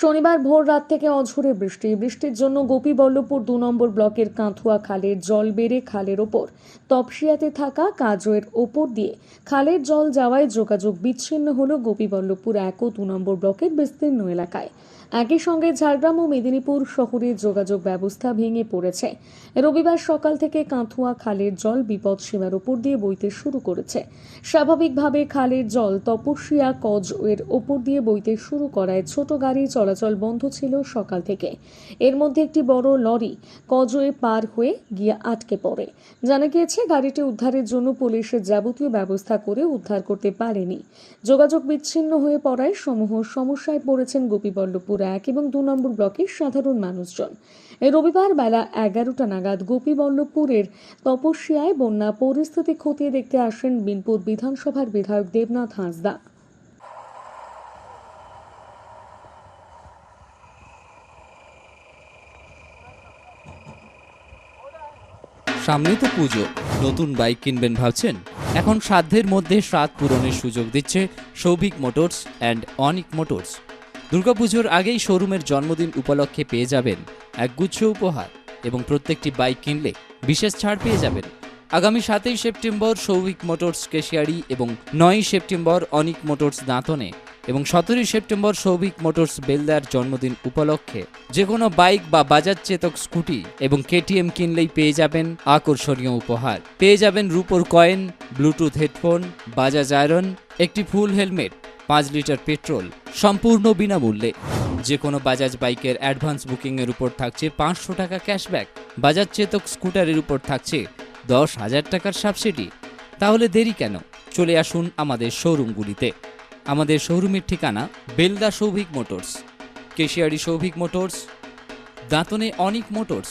শনিবার ভোর রাত থেকে অঝোরে বৃষ্টি। বৃষ্টির জন্য গোপীবল্লভপুর দু নম্বর ব্লকের কাঁথুয়া খালের জল বেড়ে খালের ওপর, তপসিয়াতে থাকা কাজয়ের ওপর দিয়ে খালের জল যাওয়ায় যোগাযোগ বিচ্ছিন্ন হল গোপীবল্লভপুর এক ও দু নম্বর ব্লকের বিস্তীর্ণ এলাকায়। একই সঙ্গে ঝাড়গ্রাম ও মেদিনীপুর শহরের যোগাযোগ ব্যবস্থা ভেঙে পড়েছে। রবিবার সকাল থেকে কাঁথুয়া খালের জল বিপদ সীমার উপর দিয়ে বইতে শুরু করেছে। স্বাভাবিকভাবে খালের জল তপস্যা কজ এর ওপর দিয়ে বইতে শুরু করায় ছোট গাড়ি চলাচল বন্ধ ছিল সকাল থেকে। এর মধ্যে একটি বড় লরি কজয়ে পার হয়ে গিয়ে আটকে পড়ে। জানা গিয়েছে, গাড়িটি উদ্ধারের জন্য পুলিশের যাবতীয় ব্যবস্থা করে উদ্ধার করতে পারেনি। যোগাযোগ বিচ্ছিন্ন হয়ে পড়ায় সমূহ সমস্যায় পড়েছেন গোপীবল্লভপুর এক এবং দু নম্বর ব্লকের সাধারণ মানুষজন। রবিবার বেলা এগারোটা নাগাদ গোপীবল্লভপুরের তপস্যায় বন্যা পরিস্থিতি খতিয়ে দেখতে আসেন বিনপুর বিধানসভার বিধায়ক দেবনাথ হাঁসদা। সামনেই তো পুজো। নতুন বাইক কিনবেন ভাবছেন? এখন সাধ্যের মধ্যে স্বাদ পূরণের সুযোগ দিচ্ছে Souvik motors and Anik motors. দুর্গাপুজোর আগেই শোরুমের জন্মদিন উপলক্ষে পেয়ে যাবেন একগুচ্ছ উপহার এবং প্রত্যেকটি বাইক কিনলে বিশেষ ছাড় পেয়ে যাবেন। আগামী সাতই সেপ্টেম্বর সৌভিক মোটরস কেশিয়ারি এবং নয়ই সেপ্টেম্বর অনিক মোটরস দাঁতনে এবং সতেরোই সেপ্টেম্বর সৌভিক মোটরস বেলদার জন্মদিন উপলক্ষে যে কোনো বাইক বা বাজাজ চেতক স্কুটি এবং কেটিএম কিনলেই পেয়ে যাবেন আকর্ষণীয় উপহার। পেয়ে যাবেন রুপোর coin, Bluetooth headphone, Bajaj iron, একটি ফুল হেলমেট, পাঁচ লিটার পেট্রোল, সম্পূর্ণ বিনামূল্যে। যে কোনো বাজাজ বাইকের অ্যাডভান্স বুকিংয়ের উপর থাকছে পাঁচশো টাকা ক্যাশব্যাক। বাজাজ চেতক স্কুটারের উপর থাকছে দশ হাজার টাকার সাবসিডি। তাহলে দেরি কেন? চলে আসুন আমাদের শোরুমগুলিতে। আমাদের শোরুমের ঠিকানা বেলদা সৌভিক মোটরস কেশিয়ারি সৌভিক মোটরস দাঁতনে অনিক মোটরস।